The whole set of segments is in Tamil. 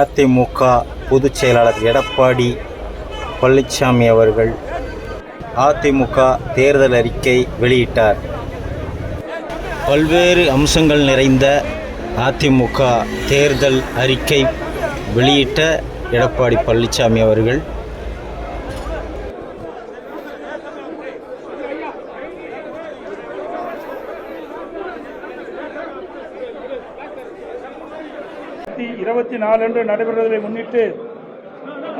அதிமுக பொதுச் செயலாளர் எடப்பாடி பழனிசாமி அவர்கள் அதிமுக தேர்தல் அறிக்கை வெளியிட்டார். பல்வேறு அம்சங்கள் நிறைந்த அதிமுக தேர்தல் அறிக்கை வெளியிட்ட எடப்பாடி பழனிசாமி அவர்கள் இருபத்தி நாலு அன்று நடைபெறுவதை முன்னிட்டு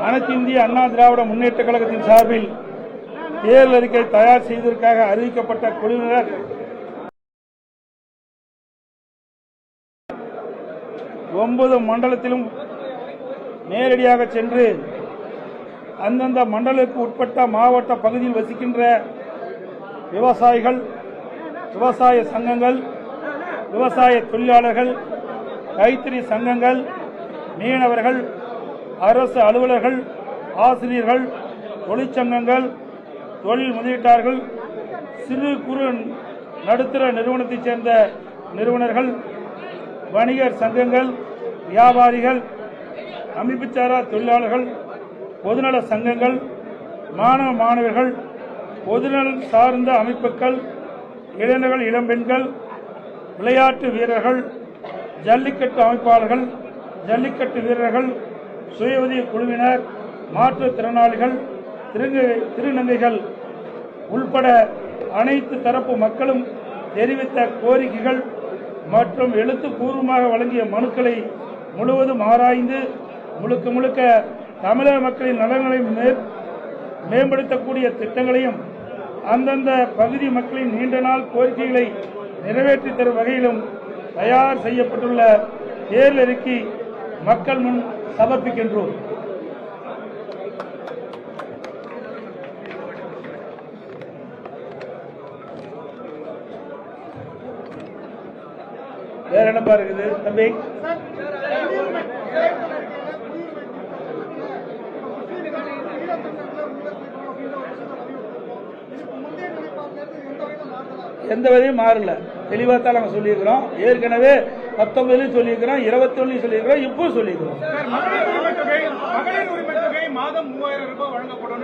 அனைத்து இந்திய அண்ணா திராவிட முன்னேற்ற கழகத்தின் சார்பில் தேர்தல் அறிக்கை தயார் செய்வதற்காக அறிவிக்கப்பட்ட குழுவினர் ஒன்பது மண்டலத்திலும் நேரடியாக சென்று அந்தந்த மண்டலுக்கு உட்பட்ட மாவட்ட பகுதியில் வசிக்கின்ற விவசாயிகள் விவசாய சங்கங்கள் விவசாய தொழிலாளர்கள் கைத்தறி சங்கங்கள் மீனவர்கள் அரசு அலுவலர்கள் ஆசிரியர்கள் தொழிற்சங்கங்கள் தொழில் முதலீட்டாளர்கள் சிறு குறு நடுத்தர நிறுவனத்தைச் சேர்ந்த நிறுவனர்கள் வணிகர் சங்கங்கள் வியாபாரிகள் அமைப்புச்சாரா தொழிலாளர்கள் பொதுநல சங்கங்கள் மாணவ மாணவர்கள் பொதுநலம் சார்ந்த அமைப்புகள் இளைஞர்கள் இளம்பெண்கள் விளையாட்டு வீரர்கள் ஜல்லிக்கட்டு அமைப்பாளர்கள் ஜல்லிக்கட்டு வீரர்கள் சுய உதவி குழுவினர் மாற்றுத்திறனாளிகள் திருங்க திருநங்கைகள் உள்பட அனைத்து தரப்பு மக்களும் தெரிவித்த கோரிக்கைகள் மற்றும் எழுத்துப்பூர்வமாக வழங்கிய மனுக்களை முழுவதும் ஆராய்ந்து முழுக்க முழுக்க தமிழக மக்களின் நலன்களை மேம்படுத்தக்கூடிய திட்டங்களையும் அந்தந்த பகுதி மக்களின் நீண்ட நாள் கோரிக்கைகளை நிறைவேற்றி தரும் வகையிலும் தயார் செய்யப்பட்டுள்ள தேர்தல் அறிக்கை மக்கள் முன் சமர்ப்பிக்கின்றோம். வேற என்னப்பா இருக்குது தம்பி. எந்த வகையும் மாறல. தெளிவாக தான் நாங்கள் சொல்லியிருக்கிறோம். ஏற்கனவே பத்தொன்பதுலையும் சொல்லியிருக்கிறோம் இருபத்தொன்னுலையும் சொல்லியிருக்கிறோம் இப்போ சொல்லியிருக்கிறோம். வழங்கப்படும்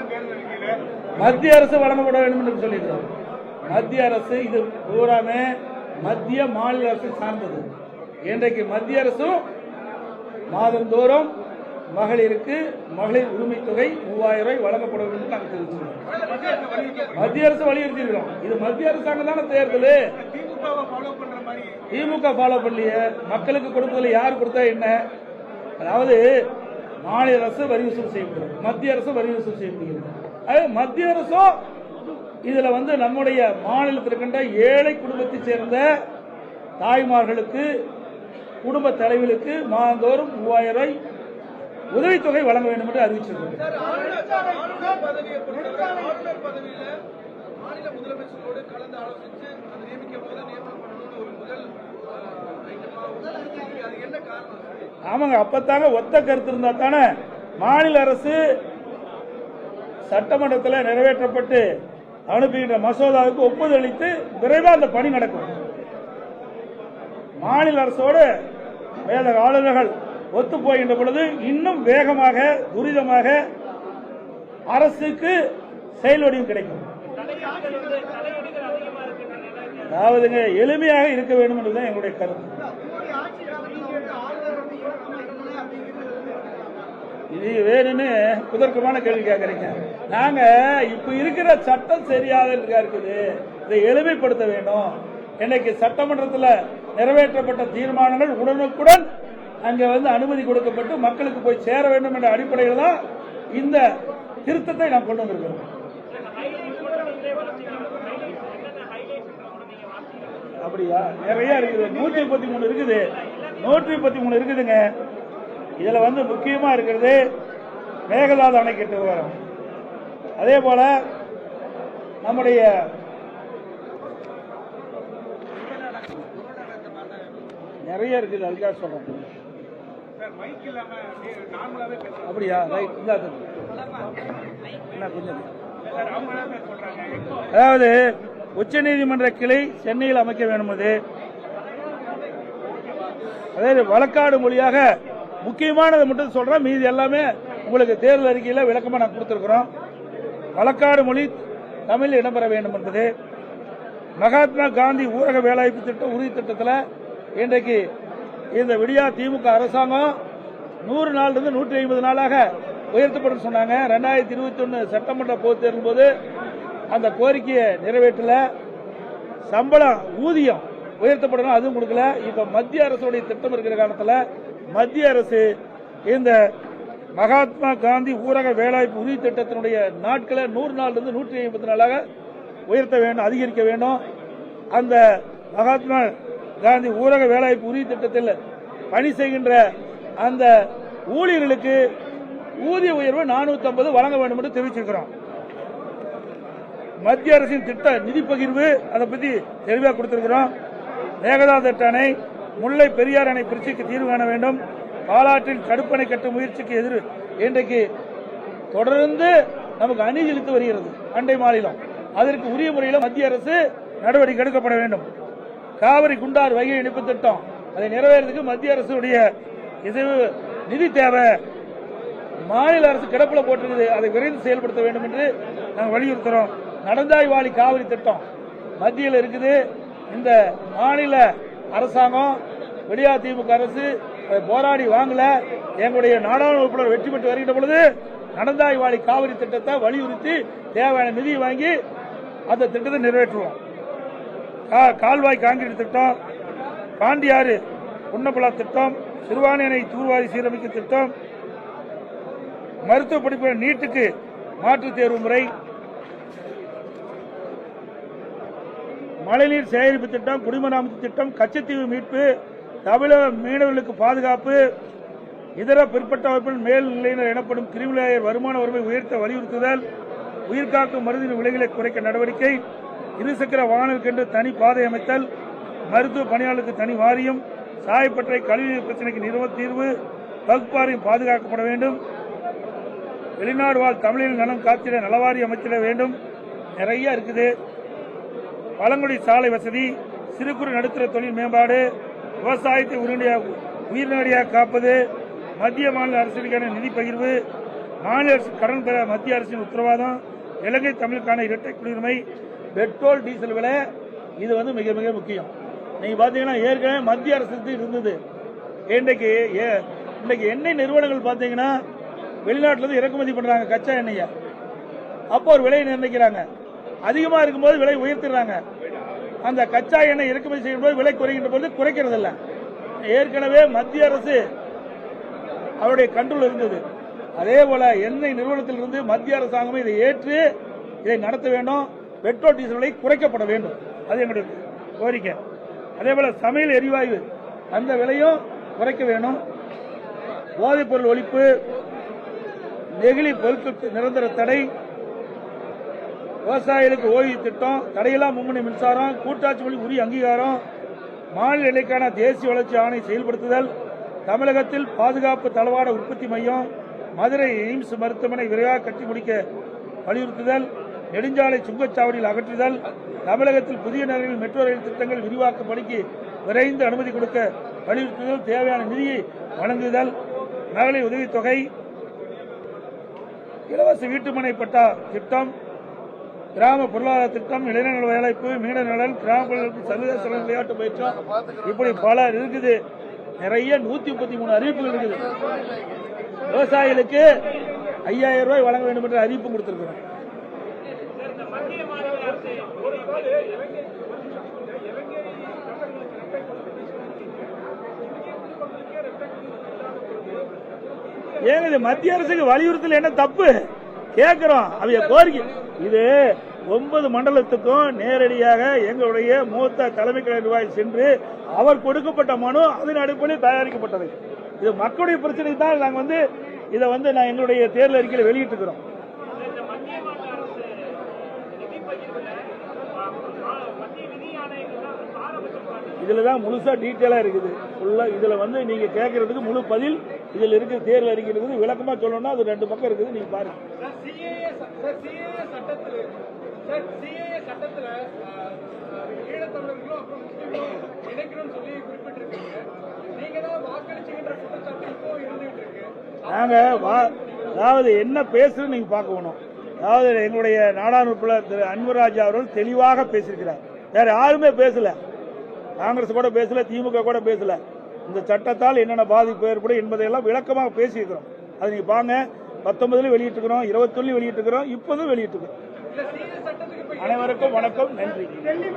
மத்திய அரசு வழங்கப்பட வேண்டும் என்று சொல்லியிருக்கிறோம். மத்திய அரசு இது பூராமே மத்திய மாநில அரசு சார்ந்தது. இன்றைக்கு மத்திய அரசும் மாதந்தோறும் மகளிருக்கு மகளிர் உரிமை தொகை மூவாயிரம் ரூபாய் வழங்கப்பட வேண்டும் என்று நாங்கள் தெரிவிச்சிருக்கோம் மத்திய அரசு வலியுறுத்தியிருக்கிறோம். இது மத்திய அரசாங்கம் தானே தேர்தல்? திமுக ஃபாலோ பண்ணலையே. மக்களுக்கு கொடுப்பதில் யார் கொடுத்தா என்ன? அதாவது மாநில அரசு வரி வசூல் செய்யப்படுது மத்திய அரசு வரி வசூல் செய்யப்படுகிறது. மத்திய அரசும் இதுல வந்து நம்முடைய மாநிலத்தில் இருக்கின்ற ஏழை குடும்பத்தைச் சேர்ந்த தாய்மார்களுக்கு குடும்ப தலைவர்களுக்கு மாதந்தோறும் மூவாயிரம் ரூபாய் உதவித்தொகை வழங்க வேண்டும் என்று அறிவிச்சிருக்கிறோம் மாநில முதலமைச்சரோடு கலந்து ஆலோசிச்சு அது நியமிக்கும் போது நியமனம் பண்ணணும்னு ஒரு முதல் ஆமாங்க அப்பத்தாங்க ஒத்த கருத்து இருந்தா தானே? மாநில அரசு சட்டமன்றத்தில் நிறைவேற்றப்பட்டு அனுப்புகின்ற மசோதாவுக்கு ஒப்புதல் அளித்து விரைவாக அந்த பணி நடக்கும். மாநில அரசோடு வேத ஆளுநர்கள் ஒத்து போகின்ற பொழுது இன்னும் வேகமாக துரிதமாக அரசுக்கு செயல் வடிவம் கிடைக்கும். அதாவதுங்க எளிமையாக இருக்க வேண்டும் என்றுதான் எங்களுடைய கருத்து. இது வேணும்னு குதர்க்கமான கேள்வி கேட்கறீங்க. நாங்க இப்ப இருக்கிற சட்டம் சரியாக இருக்குது? இதை எளிமைப்படுத்த வேண்டும். இன்னைக்கு சட்டமன்றத்தில் நிறைவேற்றப்பட்ட தீர்மானங்கள் உடனுக்குடன் அங்க வந்து அனுமதி கொடுக்கப்பட்டு மக்களுக்கு போய் சேர வேண்டும் என்ற அடிப்படையில் தான் இந்த திருத்தத்தை நாம் கொண்டு வந்திருக்கிறோம். அப்படியா? நிறைய இருக்குது. நூற்றி முப்பத்தி மூணு இருக்குது. நூற்றி முப்பத்தி மூணு இருக்குதுங்க. இதுல வந்து முக்கியமா இருக்கிறது மேகதாது அணைக்கட்டு விவரம் அதே போல நம்முடைய நிறைய இருக்குது. அதுக்காக பேசுறாங்க அப்படியா? ரைட். இந்தா தம்பி. என்ன கொஞ்சம். அதாவது உச்சநீதிமன்ற கிளை சென்னையில் அமைக்க வேண்டும் அது. அதாவது வழக்காடு மொழியாக முக்கியமானதை மட்டும் சொல்றேன். மீதி எல்லாமே உங்களுக்கு தேர்தல் அறிக்கையில் விளக்கமா நான் கொடுத்துருக்குறோம். வழக்காடு மொழி தமிழ் இடம்பெற வேண்டும் என்பது. மகாத்மா காந்தி ஊரக வேலைவாய்ப்பு திட்டம் உறுதி திட்டத்தில் இன்றைக்கு இந்த விடியா திமுக அரசாங்கம் நூறு நாள் இருந்து நூற்றி ஐம்பது நாளாக உயர்த்தப்படும் சொன்னாங்க. ரெண்டாயிரத்தி இருபத்தி ஒன்று சட்டமன்ற பொதுத் தேர்தல் போது அந்த கோரிக்கையை நிறைவேற்றல. சம்பளம் ஊதியம் உயர்த்தப்படணும் அதுவும் கொடுக்கல. இப்போ மத்திய அரசுடைய திட்டம் இருக்கிற காலத்தில் மத்திய அரசு இந்த மகாத்மா காந்தி ஊரக வேலைவாய்ப்பு உறுதி திட்டத்தினுடைய நாட்களை நூறு நாள்லேருந்து நூற்றி ஐம்பத்தி நாளாக உயர்த்த வேண்டும் அதிகரிக்க வேண்டும். அந்த மகாத்மா காந்தி ஊரக வேலைவாய்ப்பு உறுதி திட்டத்தில் பணி செய்கின்ற அந்த ஊழியர்களுக்கு ஊதிய உயர்வு 450 வழங்க வேண்டும் என்று தெரிவிச்சிருக்கிறோம். மத்திய அரசின் திட்ட நிதி பகிர்வு அதை பத்தி தெளிவாக கொடுத்திருக்கிறோம். மேகதாது அணை முல்லை பெரியார் அணை பிரச்சனைக்கு தீர்வு காண வேண்டும். பாலாற்றில் கடுப்பணை கட்டும் முயற்சிக்கு எதிர் இன்றைக்கு தொடர்ந்து நமக்கு அணி இழுத்து வருகிறது அண்டை மாநிலம். அதற்கு உரிய முறையில் மத்திய அரசு நடவடிக்கை எடுக்கப்பட வேண்டும். காவிரி குண்டார் வைகை இணைப்பு திட்டம் அதை நிறைவேறதுக்கு மத்திய அரசுடைய இசைவு நிதி தேவை. மாநில அரசு கிடப்பில் போட்டிருக்குது. அதை விரைந்து செயல்படுத்த வேண்டும் என்று நாங்கள் வலியுறுத்துகிறோம் நடந்தாய்வாளி காவிரி திட்டம் மத்தியில் இருக்குது. இந்த மாநில அரசாங்கம் வெளியா திமுக அரசு போராடி வாங்கல. எங்களுடைய நாடாளுமன்ற உறுப்பினர் வெற்றி பெற்று வருகின்ற பொழுது நடந்தாய்வாளி காவிரி திட்டத்தை வலியுறுத்தி தேவையான நிதி வாங்கி அந்த திட்டத்தை நிறைவேற்றுவோம். கா- கால்வாய் காங்கிரீட் திட்டம் பாண்டியாறு புன்னப்பலா திட்டம் சிறுவாணி அணை தூர்வாரி சீரமைக்கும் திட்டம் மருத்துவ படிப்பு நீட்டுக்கு மாற்றுத் தேர்வு முறை. மழைநீர் சேகரிப்பு திட்டம் குடிமராமத்து திட்டம் கச்சத்தீவு மீட்பு தமிழக மீனவர்களுக்கு பாதுகாப்பு இதர பிற்பட்ட வகுப்பில் மேல்நிலையினர் எனப்படும் கிரிமிலேயர் வருமான வரம்பை உயர்த்த வலியுறுத்துதல் உயிர்காக்கும் மருந்தின் விலைகளை குறைக்க நடவடிக்கை இருசக்கர வாகனங்களுக்கென்று தனி பாதை அமைத்தல் மருத்துவ பணியாளருக்கு தனி வாரியம் சாயப்பற்றை கழிவுநீர் பிரச்சனைக்கு நிறுவ தீர்வு வகுப்பாரியம் பாதுகாக்கப்பட வேண்டும். வெளிநாடு வாழ் தமிழில் நலம் காத்திட நலவாரி அமைச்சிட வேண்டும். நிறைய இருக்குது. பழங்குடி சாலை வசதி சிறு குறு நடுத்தர தொழில் மேம்பாடு விவசாயத்தை உடனடியாக உயிர்நடியாக காப்பது மத்திய மாநில அரசுக்கான நிதி பகிர்வு மாநில அரசு கடன் பெற மத்திய அரசின் உத்தரவாதம் இலங்கை தமிழுக்கான இரட்டை குடியுரிமை பெட்ரோல் டீசல் விலை இது வந்து மிக மிக முக்கியம். நீங்க பாத்தீங்கன்னா ஏற்கனவே மத்திய அரசுக்கு இருந்தது. இன்றைக்கு ஏ- எண்ணெய் நிறுவனங்கள் பாத்தீங்கன்னா வெளிநாட்டிலருந்து இறக்குமதி பண்றாங்க கச்சா எண்ணெயை. அப்போ ஒரு விலையை நிர்ணயிக்கிறாங்க. அதிகமா இருக்கும்போது விலை உயர்த்திடுறாங்க. அந்த கச்சா எண்ணெய் இறக்குமதி செய்யும் போது விலை குறைகின்ற போது குறைக்கிறது இல்ல ஏற்கனவே மத்திய அரசு அவருடைய கண்ட்ரோல் இருந்தது. அதே போல எண்ணெய் நிறுவனத்திலிருந்து மத்திய அரசாங்கம் இதை ஏற்று இதை நடத்த வேண்டும். பெட்ரோல் டீசல் விலை குறைக்கப்பட வேண்டும். அது எங்களுடைய கோரிக்கை. அதே போல சமையல் எரிவாயு அந்த விலையும் குறைக்க வேணும் போதைப் பொருள் ஒழிப்பு நெகிழி பொருட்களுக்கு நிரந்தர தடை. விவசாயிகளுக்கு ஓய்வு திட்டம் தடையில்லா மும்முனை மின்சாரம் கூட்டாட்சி மொழி உரிய அங்கீகாரம் மாநில நிலைக்கான தேசிய வளர்ச்சி ஆணை செயல்படுத்துதல் தமிழகத்தில் பாதுகாப்பு தளவாட உற்பத்தி மையம் மதுரை எய்ம்ஸ் மருத்துவமனை விரைவாக கட்டி முடிக்க வலியுறுத்துதல் நெடுஞ்சாலை சுங்கச்சாவடியில் அகற்றுதல் தமிழகத்தில் புதிய நகரில் மெட்ரோ ரயில் திட்டங்கள் விரிவாக்க பணிக்கு விரைந்து அனுமதி கொடுக்க வலியுறுத்துதல் தேவையான நிதியை வழங்குதல் மகளிர் உதவித்தொகை இலவச வீட்டுமனை பட்டா திட்டம் கிராம பொருளாதார திட்டம் இளைஞர் வேலைப்பு மீன நலன் கிராமங்களுக்கு சர்வதேச விளையாட்டு பயிற்றம் இப்படி பல இருக்குது. நிறைய நூத்தி முப்பத்தி மூணு அறிவிப்புகள் இருக்குது. விவசாயிகளுக்கு ஐயாயிரம் ரூபாய் வழங்க வேண்டும் என்ற அறிவிப்பு கொடுத்திருக்கிறோம் ஏங்க இது மத்திய அரசுக்கு வலியுறுத்தல் என்ன தப்பு? கேட்கிறோம் அவைய கோரிக்கை. இது ஒன்பது மண்டலத்துக்கும் நேரடியாக எங்களுடைய மூத்த தலைமை கலை நிர்வாகி சென்று அவர் கொடுக்கப்பட்ட மனு அதன் அடிப்படையில் தயாரிக்கப்பட்டது. இது மக்களுடைய பிரச்சனை தான் நாங்கள் வந்து இதை வந்து நான் எங்களுடைய தேர்தல் அறிக்கையில் வெளியிட்டுக்கிறோம் இதுல தான் முழுசா டீட்டெயிலா இருக்குது. ஃபுல்லாக இதுல வந்து நீங்க கேட்கறதுக்கு முழு பதில் இதுல இருக்கிற தேர்தல் அறிக்கை இருக்குது விளக்கமா சொல்லணும்னா அது ரெண்டு பக்கம் இருக்குது நீங்க பாருங்க. நீங்க அதாவது என்ன பேசுறது நீங்க பார்க்கணும் அதாவது எங்களுடைய நாடாளுமன்ற திரு அன்புராஜா அவர்கள் தெளிவாக பேசியிருக்கிறார். வேற யாருமே பேசல. காங்கிரஸ் கூட பேசல திமுக கூட பேசல. இந்த சட்டத்தால் என்னென்ன பாதிப்பு ஏற்படும் என்பதையெல்லாம் விளக்கமாக பேசியிருக்கிறோம். அது நீங்க பாருங்க. பத்தொன்பதுல வெளியிட்டிருக்கிறோம் இருபத்தொன்னு வெளியிட்டிருக்கிறோம் இப்போதும் வெளியிட்டிருக்கிறோம். அனைவருக்கும் வணக்கம் நன்றி. டெல்லி